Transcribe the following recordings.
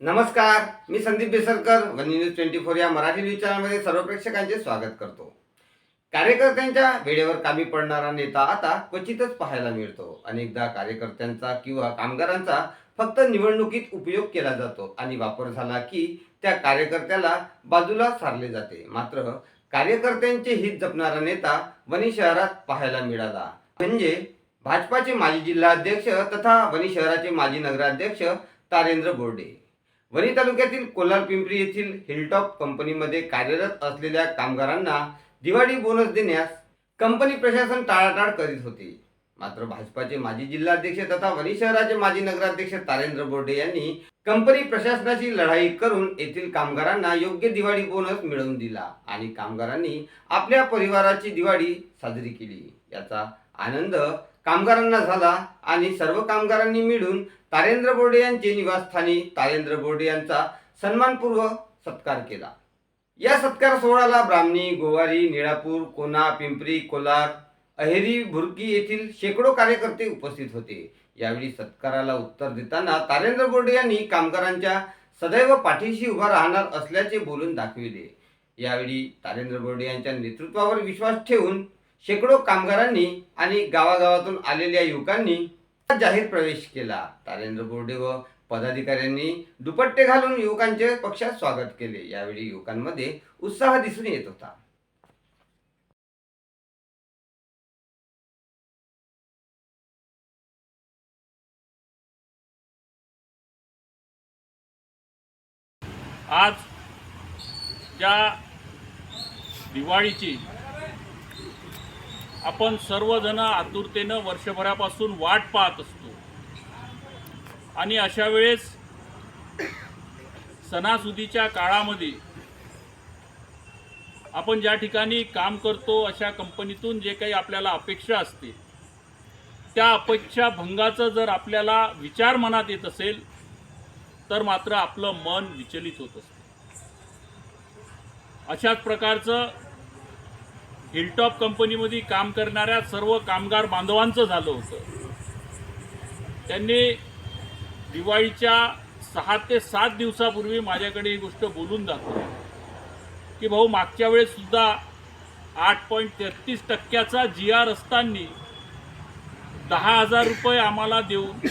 नमस्कार मी Sandeep Besarkar one news twenty four या Marathi news चॅनलमध्ये सर्व प्रेक्षकांचे स्वागत करतो. कार्यकर्त्यांच्या वेळेवर कामी पडणारा नेता आता क्वचितच पाहायला मिळतो. अनेकदा कार्यकर्त्यांचा किंवा कामगारांचा फक्त निवडणुकीत उपयोग केला जातो आणि वापर झाला की त्या कार्यकर्त्याला बाजूला सारले जाते. मात्र कार्यकर्त्यांचे हित जपणारा नेता वणी शहरात पाहायला मिळाला. म्हणजे भाजपाचे माजी जिल्हाध्यक्ष तथा वणी शहराचे माजी नगराध्यक्ष तारेंद्र बोर्डे. वणी तालुक्यातील कोलार पिंपरी येथील हिलटॉप कंपनीमध्ये कार्यरत असलेल्या कामगारांना दिवाळी बोनस देण्यास कंपनी प्रशासन टाळाटाळ करीत होते. मात्र भाजपाचे माजी जिल्हाध्यक्ष तथा वणी शहराचे माजी नगराध्यक्ष तारेंद्र बोर्डे यांनी कंपनी प्रशासनाची लढाई करून येथील कामगारांना योग्य दिवाळी बोनस मिळवून दिला आणि कामगारांनी आपल्या परिवाराची दिवाळी साजरी केली. याचा आनंद कामगारांना झाला आणि सर्व कामगारांनी मिळून तारेंद्र बोर्डे यांचे निवासस्थानी तारेंद्र बोर्डे यांचा सन्मानपूर्वक सत्कार केला. या सत्कार सोहळ्याला ब्राह्मणी गोवारी निळापूर कोना पिंपरी कोलार अहेरी भुरकी येथील शेकडो कार्यकर्ते उपस्थित होते. यावेळी सत्काराला उत्तर देताना तारेंद्र बोर्डे यांनी कामगारांच्या सदैव पाठीशी उभा राहणार असल्याचे बोलून दाखविले. यावेळी तारेंद्र बोर्डे यांच्या नेतृत्वावर विश्वास ठेवून शेकडो कामगारांनी आणि गावागावातून आलेल्या युवकांनी जाहीर प्रवेश केला. तारेंद्र बोर्डे व पदाधिकाऱ्यांनी दुपट्टे घालून युवकांचे पक्षात स्वागत केले. यावेळी युवकांमध्ये उत्साह दिसून येत होता. आज ज्या दिवाळीची आपण सर्वजण आतुरतेनं वर्षभरापासून वाट पाहत असतो. आणि अशा वेळेस सणासुदीच्या काळामध्ये आपण ज्या ठिकाणी काम करतो अशा कंपनीतून जे काही आपल्याला अपेक्षा असते त्या अपेक्षा भंगाचं जर आपल्याला विचार मनात येत असेल तर मात्र आपलं मन विचलित होत असतं. अशाच प्रकारचं हिलटॉप कंपनीमध्ये काम करणाऱ्या सर्व कामगार बांधवांचं झालं होतं. त्यांनी दिवाळीच्या सहा ते सात दिवसापूर्वी माझ्याकडे ही गोष्ट बोलून दाखवली. की भाऊ मागच्या वेळेस सुद्धा आठ पॉईंट तेहतीस टक्क्याचा जी आर असताना दहा हजार रुपये आम्हाला देऊन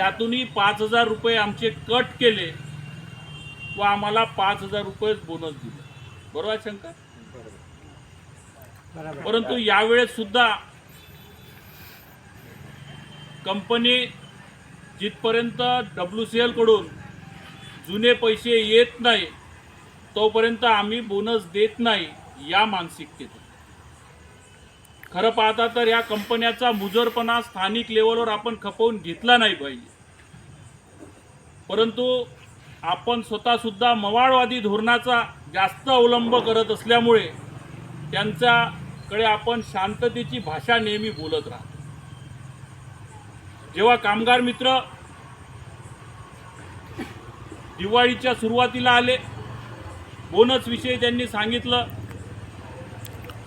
त्यातूनही पाच हजार रुपये आमचे कट केले व आम्हाला पाच हजार रुपये बोनस दिले. बरोबर आहे शंकर? परंतु यावेळेस सुद्धा कंपनी जिथपर्यंत डब्ल्यू सी एलकडून जुने पैसे येत नाही तोपर्यंत आम्ही बोनस देत नाही या मानसिकतेतून. खरं पाहता तर या कंपन्याचा मुजरपणा स्थानिक लेवलवर आपण खपवून घेतला नाही पाहिजे परंतु आपण स्वतःसुद्धा मवाळवादी धोरणाचा जास्त अवलंब करत असल्यामुळे त्यांच्याकडे आपण शांततेची भाषा नेहमी बोलत राहतो. जेव्हा कामगार मित्र दिवाळीच्या सुरुवातीला आले बोनस विषयी त्यांनी सांगितलं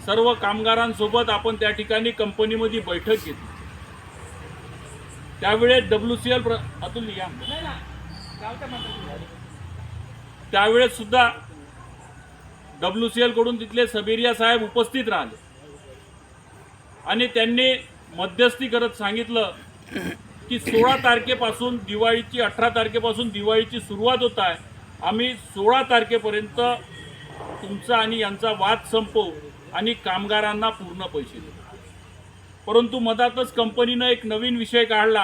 सर्व कामगारांसोबत आपण त्या ठिकाणी कंपनीमध्ये बैठक घेतली. त्यावेळेस डब्ल्यू सी एल प्र अतुल या त्यावेळेस सुद्धा डब्ल्यू सी एलकडून तिथले सबेरिया साहेब उपस्थित राहिले. आणि त्यांनी मध्यस्थी करत सांगितलं की सोळा तारखेपासून दिवाळीची अठरा तारखेपासून दिवाळीची सुरुवात होत आहे. आम्ही सोळा तारखेपर्यंत तुमचा आणि यांचा वाद संपवू आणि कामगारांना पूर्ण पैसे देऊ. परंतु मधातच कंपनीनं एक नवीन विषय काढला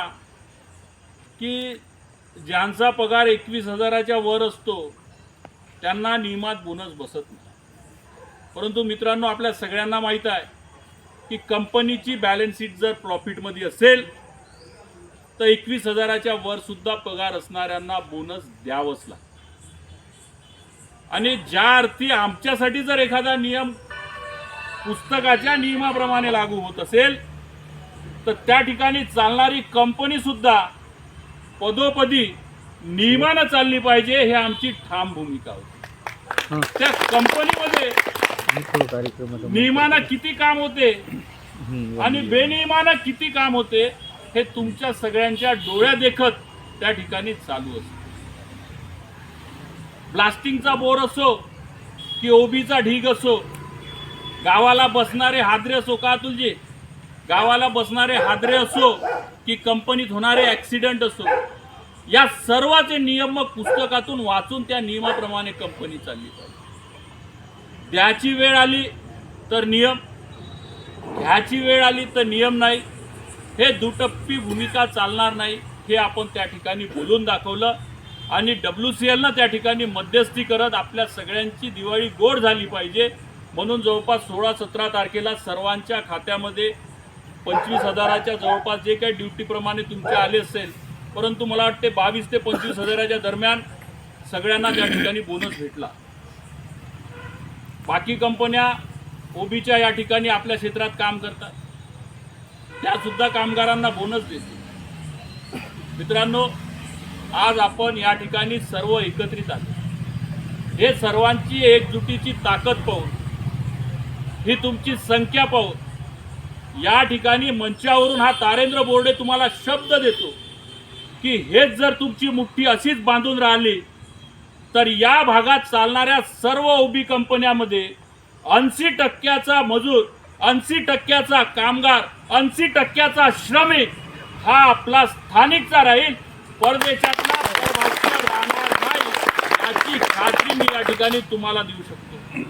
की ज्यांचा पगार एकवीस हजाराच्या वर असतो त्यांना नियमात बोनस बसत नाही. परंतु मित्रांनो आपल्या सगळ्यांना माहीत आहे की कंपनीची बॅलन्स शीट जर प्रॉफिटमध्ये असेल तर एकवीस हजाराच्या वर सुद्धा पगार असणाऱ्यांना बोनस द्यावंच लागतं. आणि ज्या अर्थी आमच्यासाठी जर एखादा नियम पुस्तकाच्या नियमाप्रमाणे लागू होत असेल तर त्या ठिकाणी चालणारी कंपनी सुद्धा पदोपदी नियमानं चालली पाहिजे हे आमची ठाम भूमिका होती. त्या कंपनीमध्ये नियमानं किती काम होते आणि बेनियमानं किती काम होते हे तुमच्या सगळ्यांच्या डोळ्या देखत त्या ठिकाणी चालू असते. ब्लास्टिंगचा बोर असो की ओबीचा ढीग असो गावाला बसणारे हादरे असो का तुझे गावाला बसणारे हादरे असो की कंपनीत होणारे ॲक्सिडेंट असो या सर्वाचे नियम मग पुस्तकातून वाचून त्या नियमाप्रमाणे कंपनी चालली पाहिजे द्याची वेळ आली तर नियम घ्याची वेळ आली तर नियम नाही. हे दुटप्पी भूमिका चालणार नाही हे आपण त्या ठिकाणी बोलून दाखवलं. आणि डब्ल्यू सी एलनं त्या ठिकाणी मध्यस्थी करत आपल्या सगळ्यांची दिवाळी गोड झाली पाहिजे. म्हणून जवळपास सोळा सतरा तारखेला सर्वांच्या खात्यामध्ये पंचवीस हजाराच्या जवळपास जे काही ड्युटीप्रमाणे तुमचे आले असेल परंतु मला वाटते बावीस ते पंचवीस हजाराच्या दरम्यान सगळ्यांना त्या ठिकाणी बोनस भेटला. बाकी कंपन्या ओबीच्या या ठिकाणी आपल्या क्षेत्रात काम करतात. त्या सुद्धा कामगारांना बोनस देते मित्रांनो आज आपण या ठिकाणी सर्व एकत्रित आलो हे सर्वांची एकजुटीची ताकद पाहून ही तुमची संख्या पाहून या ठिकाणी मंचावरून हा तारेंद्र बोर्डे तुम्हाला शब्द देतो की हेच जर तुमची मुठ्ठी अशीच बांधून राहिली तर या भागात चालणाऱ्या सर्व उभी कंपन्यामध्ये ऐंशी टक्क्याचा मजूर ऐंशी टक्क्याचा कामगार ऐंशी टक्क्याचा श्रमिक हा आपला स्थानिकचा राहील. परदेशातला राहणार नाही याची खात्री मी या ठिकाणी तुम्हाला देऊ शकतो.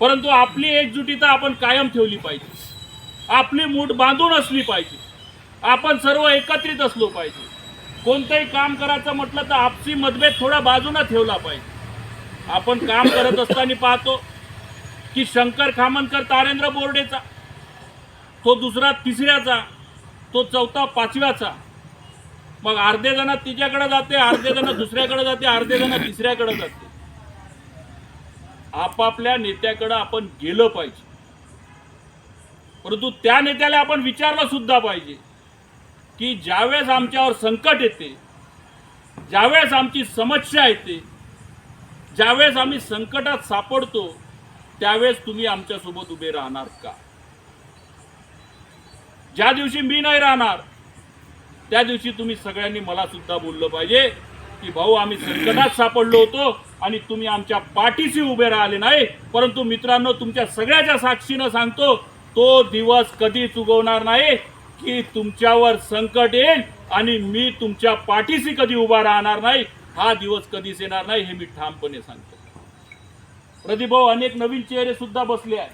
परंतु आपली एकजुटीता आपण कायम ठेवली पाहिजे. आपली मूठ बांधून असली पाहिजे. आपण सर्व एकत्रित असलो पाहिजे. कोणतंही काम करायचं म्हटलं तर आपसी मतभेद थोडा बाजूला ठेवला पाहिजे. आपण काम करत असताना पाहतो की शंकर खामनकर तारेंद्र बोर्डेचा तो दुसरा तिसऱ्याचा तो चौथा पाचव्याचा. मग अर्धे जण तिच्याकडे जाते अर्धे जण दुसऱ्याकडे जाते अर्धे जण तिसऱ्याकडे जाते. आपापल्या नेत्याकडे आपण गेलं पाहिजे. परंतु त्या नेत्याला आपण विचारलं सुद्धा पाहिजे की ज्यावेळेस आमच्यावर संकट येते ज्यावेळेस आमची समस्या येते ज्यावेळेस आम्ही संकटात सापडतो त्यावेळेस तुम्ही आमच्यासोबत उभे राहणार का? ज्या दिवशी मी नाही राहणार त्या दिवशी तुम्ही सगळ्यांनी मला सुद्धा बोललं पाहिजे की भाऊ आम्ही संकटात सापडलो होतो आणि तुम्ही आमच्या पाठीशी उभे राहिले नाही. परंतु मित्रांनो तुमच्या सगळ्याच्या साक्षीनं सांगतो तो दिवस कधीच उगवणार नाही की तुमच्यावर संकट येईल आणि मी तुमच्या पाठीशी कधी उभा राहणार नाही हा दिवस कधीच येणार नाही हे मी ठामपणे सांगतो. प्रदीप भाऊ अनेक नवीन चेहरे सुद्धा बसले आहेत.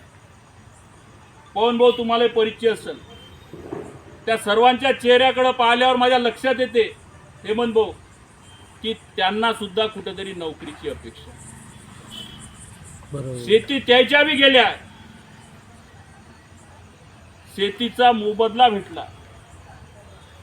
पवन भाऊ तुम्हाला परिचय असेल. त्या सर्वांच्या चेहऱ्याकडे पाहिल्यावर माझ्या लक्षात येते हेमंत भाऊ की त्यांना सुद्धा कुठेतरी नोकरीची अपेक्षा शेती त्याच्या बी गेल्या. शेतीचा मोबदला भेटला.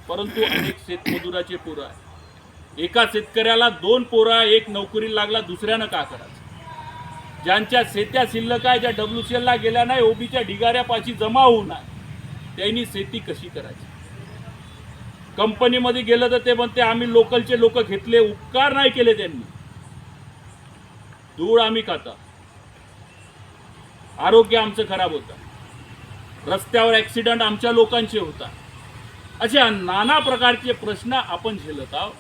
परंतु अनेक शेतमजुराचे पोरं आहे एका शेतकऱ्याला दोन पोरा एक नोकरी लागला दुसऱ्यानं का करायचं? ज्यांच्या शेत्या शिल्लक आहे ज्या डब्ल्यू सी एलला गेल्या नाही ओबीच्या ढिगाऱ्यापाशी जमा होऊ नये त्यांनी शेती कशी करायची? कंपनीमध्ये गेलं तर ते म्हणते आम्ही लोकलचे लोक घेतले उपकार नाही केले त्यांनी. धूळ आम्ही खाता. आरोग्य आमचं खराब होतं. रस्त्यावर ॲक्सिडंट आमच्या लोकांचे होता. अशा नाना प्रकारचे प्रश्न आपण झेलत आहोत.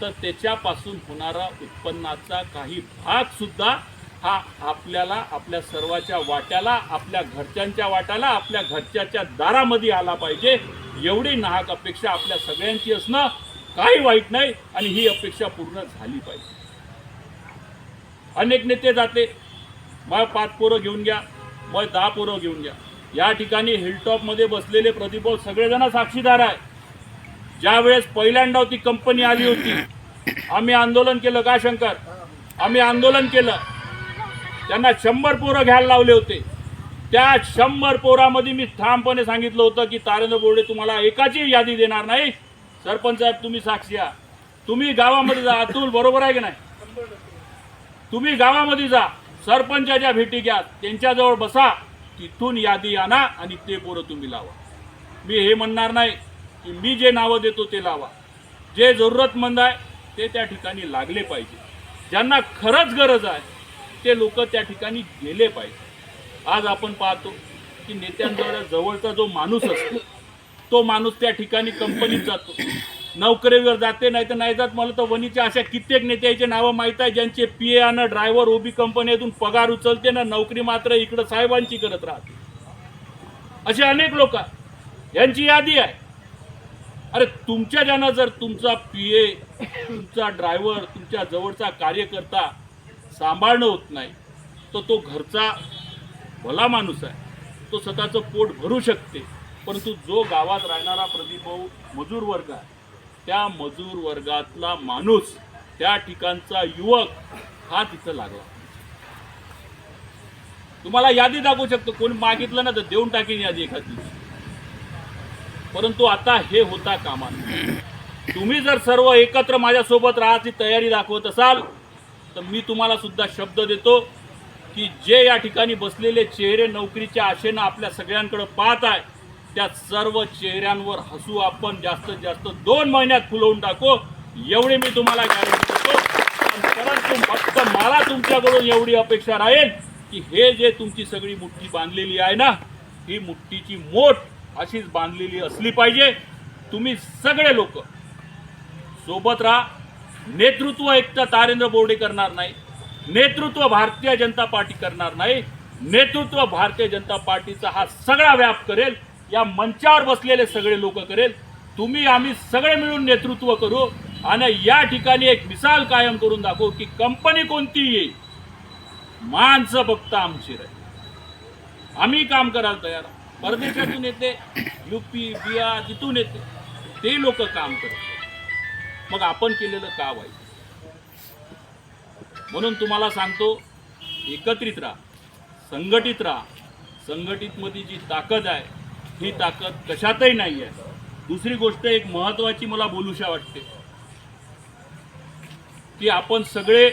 तर त्याच्यापासून होणारा उत्पन्नाचा काही भागसुद्धा हा आपल्याला आपल्या सर्वाच्या वाट्याला आपल्या घरच्यांच्या वाट्याला आपल्या घरच्याच्या दारामध्ये आला पाहिजे. एवढी नाहक अपेक्षा आपल्या सगळ्यांची असणं काही वाईट नाही आणि ही अपेक्षा पूर्ण झाली पाहिजे. अनेक नेते जाते. मग पाच पोरं घेऊन घ्या मग दहा पोरं घेऊन घ्या. या ठिकाणी हिलटॉपमध्ये बसलेले प्रदीपभाऊ सगळेजण साक्षीदार आहे. ज्यावेळेस पहिल्यांदा ती कंपनी आली होती आम्ही आंदोलन केलं का शंकर? आम्ही आंदोलन केलं. त्यांना शंभर पोरं घ्यायला लावले होते. त्या शंभर पोरामध्ये मी ठामपणे सांगितलं होतं की तारेंद्र बोर्डे तुम्हाला एकाची यादी देणार नाही. सरपंच साहेब तुम्ही साक्षी आहात तुम्ही गावामध्ये जा. अतुल बरोबर आहे की नाही? तुम्ही गावामध्ये जा. सरपंचाच्या भेटी घ्या. त्यांच्याजवळ बसा. तिथून यादी आणा आणि ते पोरं तुम्ही लावा. मी हे म्हणणार नाही की मी जे नावं देतो ते लावा. जे जरूरतमंद आहे ते त्या ठिकाणी लागले पाहिजे. ज्यांना खरंच गरज आहे ते लोक त्या ठिकाणी गेले पाहिजे. आज आपण पाहतो की नेत्यांजवळ जवळचा जो माणूस असतो तो माणूस त्या ठिकाणी कंपनीत जातो. नोकरीवर जाते नाही तर नाही जात. मला तर वणीच्या अशा कित्येक नेत्याचे नावं माहीत आहे ज्यांचे पी ए आणि ड्रायव्हर ओबी कंपनीतून पगार उचलते ना नोकरी मात्र इकडं साहेबांची करत राहते. असे अनेक लोक यांची यादी आहे. अरे तुमच्या ज्यानं जर तुमचा पी ए तुमचा ड्रायव्हर तुमच्या जवळचा कार्यकर्ता सांभाळणं होत नाही तर तो घरचा भला माणूस आहे. तो स्वतःचं पोट भरू शकते. परंतु जो गावात राहणारा प्रदीप भाऊ मजूर वर्ग आहे त्या मजूर वर्गातला माणूस त्या ठिकाणचा युवक हा तिथं लागला. तुम्हाला यादी दाखवू शकतो कोणी मागितलं ना तर देऊन टाकेन यादी एखाद परंतु आता हे होता कामा तुम्ही जर सर्व एकत्र माझ्यासोबत राहायची तयारी दाखवत असाल तर मी तुम्हाला सुद्धा शब्द देतो की जे या ठिकाणी बसलेले चेहरे नोकरीच्या आशेनं आपल्या सगळ्यांकडे पाहत आहे त्या सर्व चेहऱ्यांवर हसू आपण जास्तीत जास्त दोन महिन्यात फुलवून टाकू. एवढी मी तुम्हाला गॅरंटी देतो. परंतु फक्त मला तुमच्याकडून एवढी अपेक्षा राहील की हे जे तुमची सगळी मुठ्ठी बांधलेली आहे ना ही मुठ्ठीची मोठ अशीच बांधलेली असली पाहिजे. तुम्ही सगळे लोक सोबत राहा. नेतृत्व एक तर तारेंद्र बोर्डे करणार नाही. नेतृत्व भारतीय जनता पार्टी करणार नाही. नेतृत्व भारतीय जनता पार्टीचा हा सगळा व्याप करेल. या मंचावर बसलेले सगळे लोक करेल. तुम्ही आम्ही सगळे मिळून नेतृत्व करू आणि या ठिकाणी एक मिसाल कायम करून दाखवू की कंपनी कोणती येईल माणसं फक्त आमची राहील. आम्ही काम करायला तयार. परदेशातून येते युपी बिहार तिथून येते ते लोक काम करतात मग आपण केलेलं का वाईट? म्हणून तुम्हाला सांगतो एकत्रित राहा संघटित राहा. संघटित मध्ये जी ताकद आहे ही ताकद कशातही नाही आहे. दुसरी गोष्ट एक महत्वाची मला बोलूशा वाटते. की आपण सगळे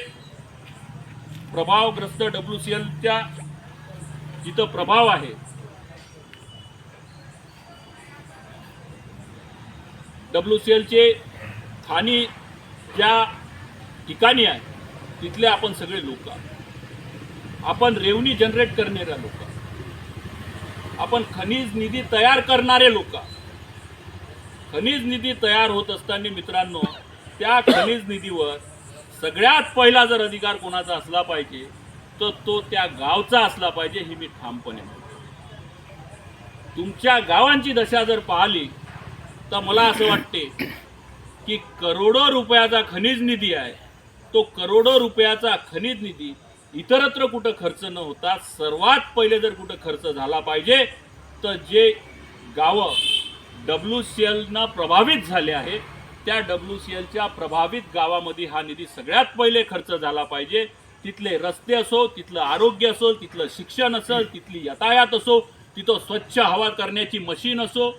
प्रभावग्रस्त डब्ल्यू सी एलच्या जिथं प्रभाव आहे डब्ल्यू सी एलचे खाणी ज्या ठिकाणी आहे तिथले आपण सगळे लोक आपण रेवणी जनरेट करणारे लोक आपण खनिज निधी तयार करणारे लोक. खनिज निधी तयार होत असताना मित्रांनो त्या खनिज निधीवर सगळ्यात पहिला जर अधिकार कोणाचा असला पाहिजे तर तो त्या गावचा असला पाहिजे ही मी ठामपणे म्हणतो. तुमच्या गावांची दशा जर पाहिली तर मला असं वाटते की करोडो रुपयाचा खनिज निधी आहे. तो करोडो रुपयाचा खनिज निधी इतरत्र कुठं खर्च न होता सर्वात पहिले जर कुठं खर्च झाला पाहिजे तर जे गावं डब्ल्यू सी एलनं प्रभावित झाले आहे त्या डब्ल्यू सी एलच्या प्रभावित गावामध्ये हा निधी सगळ्यात पहिले खर्च झाला पाहिजे. तिथले रस्ते असो तिथलं आरोग्य असो तिथलं शिक्षण असेल तिथली यातायात असो तिथं स्वच्छ हवा करण्याची मशीन असो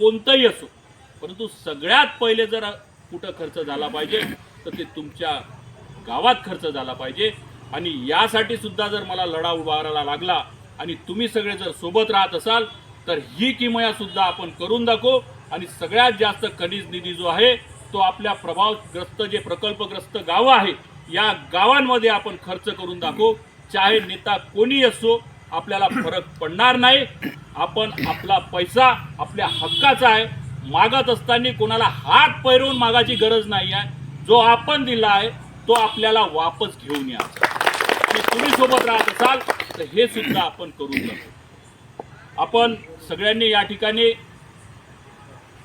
कोणतंही असो. परंतु सगळ्यात पहिले जर कुठं खर्च झाला पाहिजे तर ते तुमच्या गावात खर्च झाला पाहिजे. आणि यासाठी सुद्धा जर मला लढा उभारायला लागला आणि तुम्ही सगळे जर सोबत राहत असाल तर ही किमया सुद्धा आपण करून दाखवू. आणि सगळ्यात जास्त खनिज निधी जो आहे तो आपल्या प्रभावग्रस्त जे प्रकल्पग्रस्त गावं आहे या गावांमध्ये आपण खर्च करून दाखवू. चाहे नेता कोणी असो आपल्याला फरक पडणार नाही. आपण आपला पैसा आपल्या हक्काचा आहे. मागत असताना कोणाला हात पैरवून मागाची गरज नाही आहे. जो आपण दिला आहे तो आपल्याला वापस घेऊन या. आणि तुम्ही सोबत राहत असाल तर हे सुद्धा आपण करू शकतो. आपण सगळ्यांनी या ठिकाणी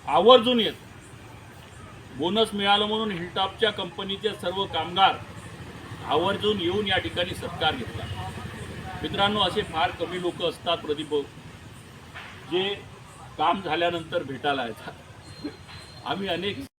आवर्जून येत. बोनस मिळालं म्हणून हिलटॉपच्या कंपनीचे सर्व कामगार आवर्जून येऊन या ठिकाणी सत्कार घेतला. मित्रांनो असे फार कमी लोक असतात प्रदीप भाऊ जे काम झाल्यानंतर भेटायला येतात. आम्ही अनेक